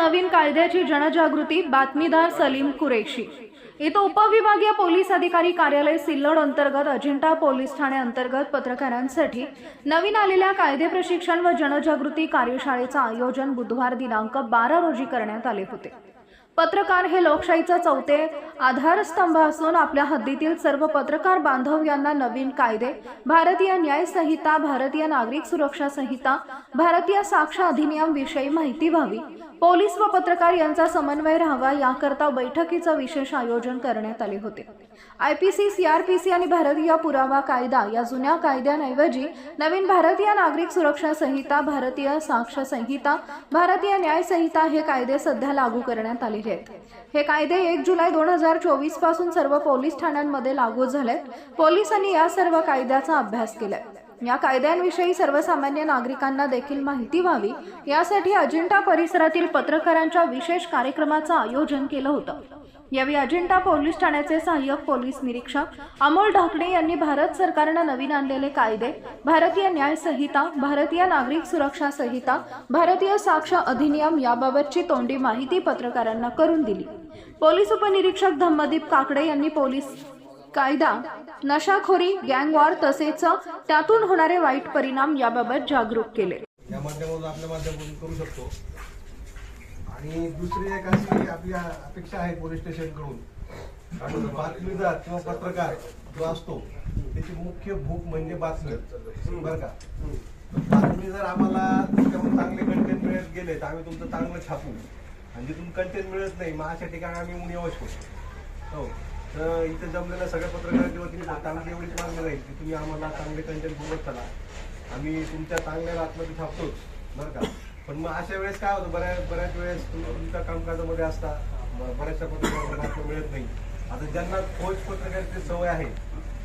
नवीन कायद्याची जनजागृती बातमीदार सलीम कुरेशी. इथं उपविभागीय पोलीस अधिकारी कार्यालय सिल्लोड अंतर्गत अजिंठा पोलीस ठाणे अंतर्गत पत्रकारांसाठी नवीन आलेल्या कायदे प्रशिक्षण व जनजागृती कार्यशाळेचं आयोजन बुधवार दिनांक बारा रोजी करण्यात आले होते. पत्रकार हे लोकशाहीचा चौथे आधारस्तंभ असून आपल्या हद्दीतील सर्व पत्रकार बांधव यांना नवीन कायदे भारतीय न्याय संहिता भारतीय नागरिक सुरक्षा संहिता भारतीय साक्ष अधिनियम विषयी माहिती व्हावी. पोलीस व पत्रकार यांचा समन्वय राहावा याकरता बैठकीचं विशेष आयोजन करण्यात आले होते. आयपीसी सीआरपीसी आणि भारतीय पुरावा कायदा या जुन्या कायद्यांऐवजी नवीन भारतीय नागरिक सुरक्षा संहिता भारतीय साक्ष संहिता भारतीय न्याय संहिता हे कायदे सध्या लागू करण्यात आलेले आहेत. हे कायदे एक जुलै दोन हजार चोवीसपासून सर्व पोलीस ठाण्यांमध्ये लागू झालेत. पोलिसांनी या सर्व कायद्याचा अभ्यास केलाय. या कायद्यांविषयी सर्वसामान्य नागरिकांना देखील माहिती व्हावी. यासाठी अजिंठा परिसरातील पत्रकारांच्या विशेष कार्यक्रमाचं आयोजन केलं होतं. यावेळी अजिंठा पोलीस ठाण्याचे सहाय्यक पोलीस निरीक्षक अमोल ढाकणे यांनी भारत सरकारनं नवीन आणलेले कायदे भारतीय न्याय संहिता भारतीय नागरिक सुरक्षा संहिता भारतीय साक्ष अधिनियम याबाबतची तोंडी माहिती पत्रकारांना करून दिली. पोलीस उपनिरीक्षक धम्मदीप काकडे यांनी पोलीस कायदा नशाखोरी गँगवॉर तसेच त्यातून होणारे वाईट परिणाम याबाबत जागरूक केले. या माध्यमातून आपल्या माध्यमातून करू शकतो. आणि दुसरी एक अशी आपली अपेक्षा आहे पोलीस स्टेशनकडून. आणि बातमीदार किंवा पत्रकार जो असतो त्याची मुख्य भूक म्हणजे बातमी. बरं का? बातमी जर आम्हाला त्याच्यावर चांगले कंटेंट मिळत गेले तर आम्ही तुमचं चांगलं छापू. आणि जिथून कंटेंट मिळत नाही मग अशा ठिकाणी आम्ही ऊन यवश हो. इथे जमलेल्या सगळ्या पत्रकारांच्या वतीने फक्त आमची एवढीच मागणी राहील की तुम्ही आम्हाला चांगले कंटेंट पुरवत चला. आम्ही तुमच्या चांगल्या बातम्या छापतोच बरं का? पण मग अशा वेळेस काय होतं? बऱ्याच बऱ्याच वेळेस तुमच्या कामकाजामध्ये असता बऱ्याचशा पत्रकारांना मिळत नाही. आता ज्यांना खोज पत्रकाराची सवय आहे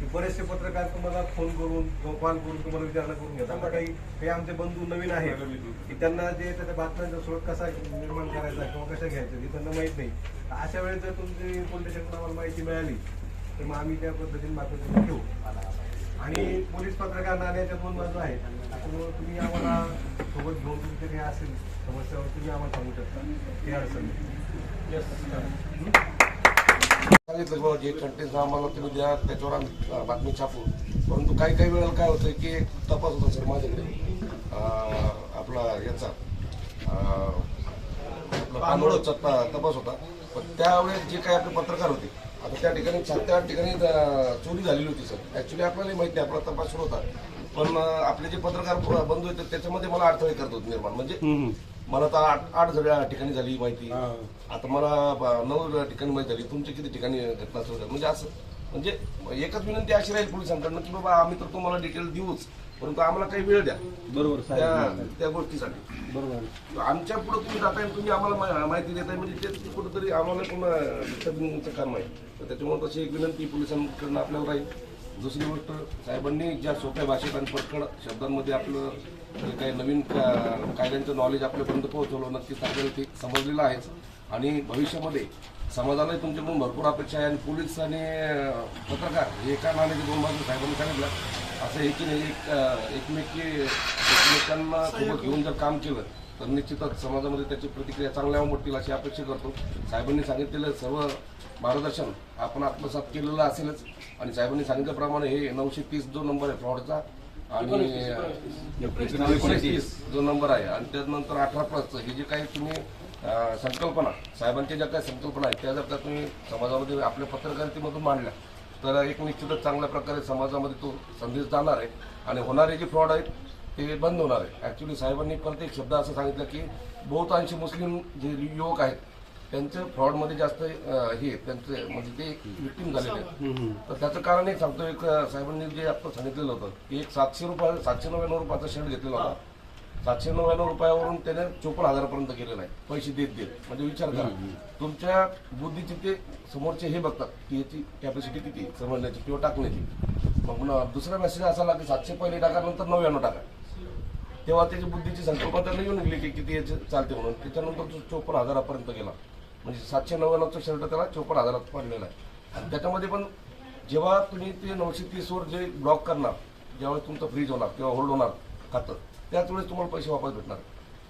की बरेचसे पत्रकार तुम्हाला फोन करून कॉल करून तुम्हाला विचारणा करून घेतात. काही काही आमचे बंधू नवीन आहेत की त्यांना जे त्याच्या बातम्यांचा स्रोत कसा निर्माण करायचा किंवा कशा घ्यायचं हे त्यांना माहीत नाही. अशा वेळेस जर तुमची पोलीस स्टेशनला आम्हाला माहिती मिळाली तर मग आम्ही त्या पद्धतीने तुम्ही घेऊ. आणि पोलीस पत्रकार नाण्याच्या दोन बाजू आहेत. त्यामुळे तुम्ही आम्हाला सोबत घेऊन तुमचे काही असेल समस्यावर तुम्ही आम्हाला सांगू शकता. काही अडचण सांगितलं बाबा जे कंटेंट आम्हाला तुम्ही द्या त्याच्यावर आम्ही बातमी छापू. परंतु काही काही वेळेला काय होतं की एक तपास होता सर माझ्याकडे. आपला याचा अं, तपास होता. पण त्यावेळेस जे काही आपले पत्रकार होते आता त्या ठिकाणी सात त्या ठिकाणी चोरी झालेली होती सर. ॲक्च्युली आपल्याला माहिती आहे आपला तपास सुरू होता. पण आपले जे पत्रकार बंधू आहेत त्याच्यामध्ये मला अडथळे करत होते निर्माण. म्हणजे मला तर आठ आठ ठिकाणी झाली माहिती. आता मला नऊ ठिकाणी माहिती झाली. तुमच्या किती ठिकाणी घटना सुरू झाली? म्हणजे असं म्हणजे एकच विनंती अशी राहील पोलिसांकडनं की बाबा आम्ही तर तुम्हाला डिटेल देऊच. परंतु आम्हाला काही वेळ द्या. बरोबर त्या गोष्टीसाठी. बरोबर. आमच्या पुढे तुम्ही जाताय तुम्ही आम्हाला माहिती देताय म्हणजे ते कुठेतरी आम्हाला डिस्टर्बिंगचं काम आहे. तर त्याच्यामुळे तशी एक विनंती पोलिसांकडनं आपल्याला राहील. दुसरी गोष्ट साहेबांनी ज्या सोप्या भाषेत आणि पटकड शब्दांमध्ये आपलं जे काही नवीन का- कायद्यांचं नॉलेज आपल्यापर्यंत पोहोचवलं नक्कीच आपल्याला ते समजलेलं आहेच आणि भविष्यामध्ये समाजालाही तुमच्याकडून भरपूर अपेक्षा आहे. आणि पोलीस आणि पत्रकार हे एका नाण्याचे दोन बाजू साहेबांनी सांगितलं. असं एकीने एक एकमेकी एकमेकांना सोबत घेऊन जर काम केलं तर निश्चितच समाजामध्ये त्याची प्रतिक्रिया चांगल्या उमटतील अशी अपेक्षा करतो. साहेबांनी सांगितलेलं सर्व मार्गदर्शन आपण आत्मसात केलेलं असेलच. आणि साहेबांनी सांगितल्याप्रमाणे हे नऊशे तीस जो नंबर आहे फ्रॉडचा आणि तीस जो नंबर आहे. आणि त्यानंतर अठरा प्लसचं हे जे काही तुम्ही संकल्पना साहेबांच्या ज्या काही संकल्पना आहेत त्या जर का तुम्ही समाजामध्ये आपल्या पत्रकारितेमधून मांडल्या तर एक निश्चितच चांगल्या प्रकारे समाजामध्ये तो संदेश जाणार आहे. आणि होणारे जे फ्रॉड आहेत ते बंद होणार आहे. ऍक्च्युली साहेबांनी परत एक शब्द असं सांगितलं की बहुतांशी मुस्लिम जे युवक आहेत त्यांचं फ्रॉडमध्ये जास्त अं, हे त्यांचे म्हणजे ते विक्टीम झालेले आहेत. तर त्याचं कारण एक सांगतो एक अं, साहेबांनी जे आता सांगितलेलं होतं की एक सातशे रुपये सातशे नव्याण्णव रुपयाचा शर्ट घेतलेला होता. सातशे नव्याण्णव रुपयावरून त्याने चोपन्न हजारापर्यंत गेलेला आहे. पैसे देत देत. म्हणजे विचार करा. तुमच्या बुद्धीचे ते समोरचे हे बघतात की याची कॅपॅसिटी किती समजण्याची किंवा टाकण्याची. मग दुसरा मेसेज असा आला की सातशे पहिले टाका नंतर नव्याण्णव टाका. तेव्हा त्याची बुद्धीची संकल्पना त्यांना येऊन गेली की किती याचे चालते म्हणून. त्याच्यानंतर तो चोपन्न हजारापर्यंत गेला. म्हणजे सातशे नव्याण्णवचा शर्ट त्याला चोपन्न हजारात पडलेला आहे. आणि त्याच्यामध्ये पण जेव्हा तुम्ही ते नऊशे तीसवर जे ब्लॉक करणार ज्यावेळेस तुमचं फ्रीज होणार किंवा होल्ड होणार खातं त्याच वेळेस तुम्हाला पैसे वापस भेटणार.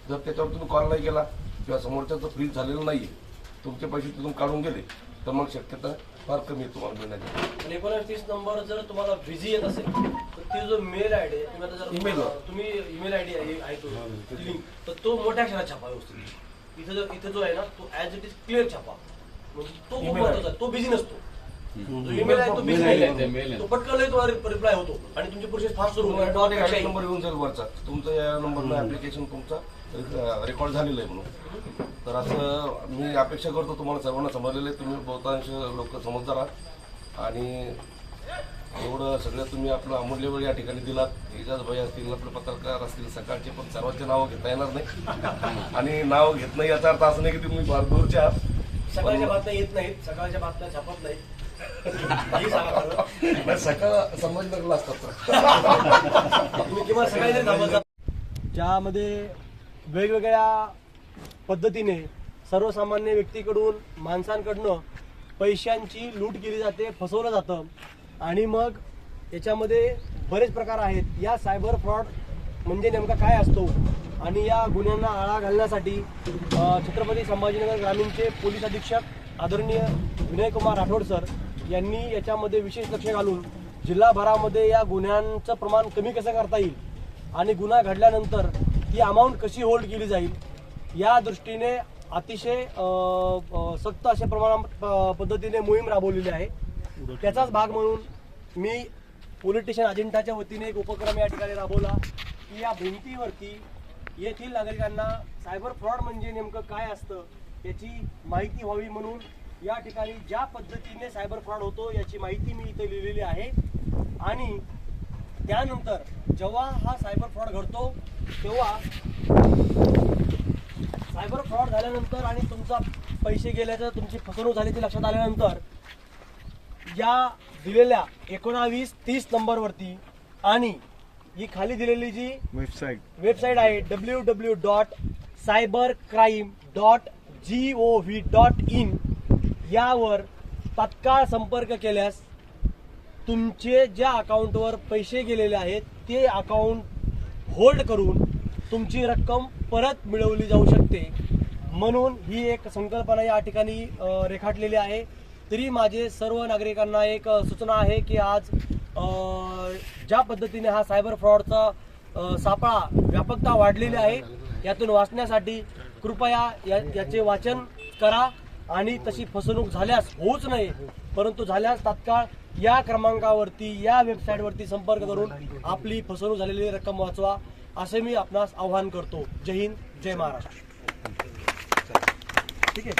जर त्याच्यावर तुम्ही कॉल नाही केला किंवा समोरच्याचं फ्रीज झालेलं नाहीये तुमचे पैसे तिथून काढून गेले तर मग शक्यता फार कमी आहे तुम्हाला मिळण्याची. आणि एकोणतीस नंबर जर तुम्हाला बिझी येत असेल तर ते जो मेल आय डी तुम्ही आता जर. तुम्ही ईमेल आय डी आहे तो तर तो मोठ्या अक्षरात छापा व्यवस्थित. इथं जो इथे जो आहे ना तो ऍज इट इज क्लिअर छापा. म्हणजे तो खूप महत्त्वाचा तो बिझी नसतो. जो ईमेल आहे तो बिझी तो पटकन तुम्हाला रिप्लाय होतो. आणि तुमचे प्रोसेस फास्ट सुरू होतो. तुम्हाला नंबर येऊन जाईल वरचा. तुमचं या नंबरनं ऍप्लिकेशन तुमचा रेकॉर्ड झालेलं आहे म्हणून. तर असं मी अपेक्षा करतो तुम्हाला सर्वांना समजलेलं आहे. तुम्ही बहुतांश लोक समजदार आहात. आणि एवढं सगळं तुम्ही आपलं अमूल्य वेळ या ठिकाणी दिलात. एजाज भाई असतील आपले पत्रकार असतील सकाळचे पण सर्वांचे नावं घेता येणार नाही. आणि नाव घेत नाही याचा अर्थ असं नाही की तुम्ही फार दूरचे आहात. सकाळच्या बातम्या येत नाहीत सकाळच्या बातम्या छापत नाहीत. सकाळ संभाजीनगरला असतात तुम्ही किंवा. ज्यामध्ये वेगवेगळ्या पद्धतीने सर्वसामान्य व्यक्तीकडून माणसांकडनं पैशांची लूट केली जाते फसवलं जातं. आणि मग याच्यामध्ये बरेच प्रकार आहेत. या सायबर फ्रॉड म्हणजे नेमका काय असतो? आणि या गुन्ह्यांना आळा घालण्यासाठी छत्रपती संभाजीनगर ग्रामीणचे पोलीस अधीक्षक आदरणीय विनयकुमार राठोड सर यांनी याच्यामध्ये विशेष लक्ष घालून जिल्हाभरामध्ये या गुन्ह्यांचं प्रमाण कमी कसं करता येईल आणि गुन्हा घडल्यानंतर ती अमाऊंट कशी होल्ड केली जाईल या दृष्टीने अतिशय सक्त अशा प्रमाणा प- पद्धतीने मोहीम राबवलेली आहे. त्याचाच भाग म्हणून मी पोलीस स्टेशन अजिंठाच्या वतीने एक उपक्रम या ठिकाणी राबवला की या भिंतीवरती येथील नागरिकांना सायबर फ्रॉड म्हणजे नेमकं काय असतं याची माहिती व्हावी म्हणून या ठिकाणी ज्या पद्धतीने सायबर फ्रॉड होतो याची माहिती मी इथे लिहिलेली आहे. आणि त्यानंतर जेव्हा हा सायबर फ्रॉड घडतो तेव्हा सायबर फ्रॉड झाल्यानंतर आणि तुमचा पैसे गेल्याचं तुमची फसवणूक झाल्याची लक्षात आल्यानंतर या दिलेल्या एकोणावीस तीस नंबरवरती आणि ही खाली दिलेली जी वेबसाईट. वेबसाईट आहे W W dot cyber crime dot G O V dot in. यावर तात्काळ संपर्क केल्यास तुमचे ज्या अकाउंटवर पैसे गेलेले आहेत ते अकाउंट होल्ड करून तुमची रक्कम परत मिळवली जाऊ शकते. म्हणून ही एक संकल्पना या ठिकाणी रेखाटलेली आहे. तरी माझे सर्व नागरिकांना एक सूचना आहे की आज ज्या पद्धतीने हा सायबर फ्रॉडचा सापळा व्यापकता वाढलेली आहे यातून वाचण्यासाठी कृपया या याचे वाचन करा आणि तशी फसवणूक झाल्यास होऊच नये परंतु झाल्यास तात्काळ या क्रमांकावरती या वेबसाईटवरती संपर्क करून आपली फसवणूक झालेली रक्कम वाचवा असे मी आपणास आवाहन करतो. जय हिंद जय महाराष्ट्र. ठीक आहे?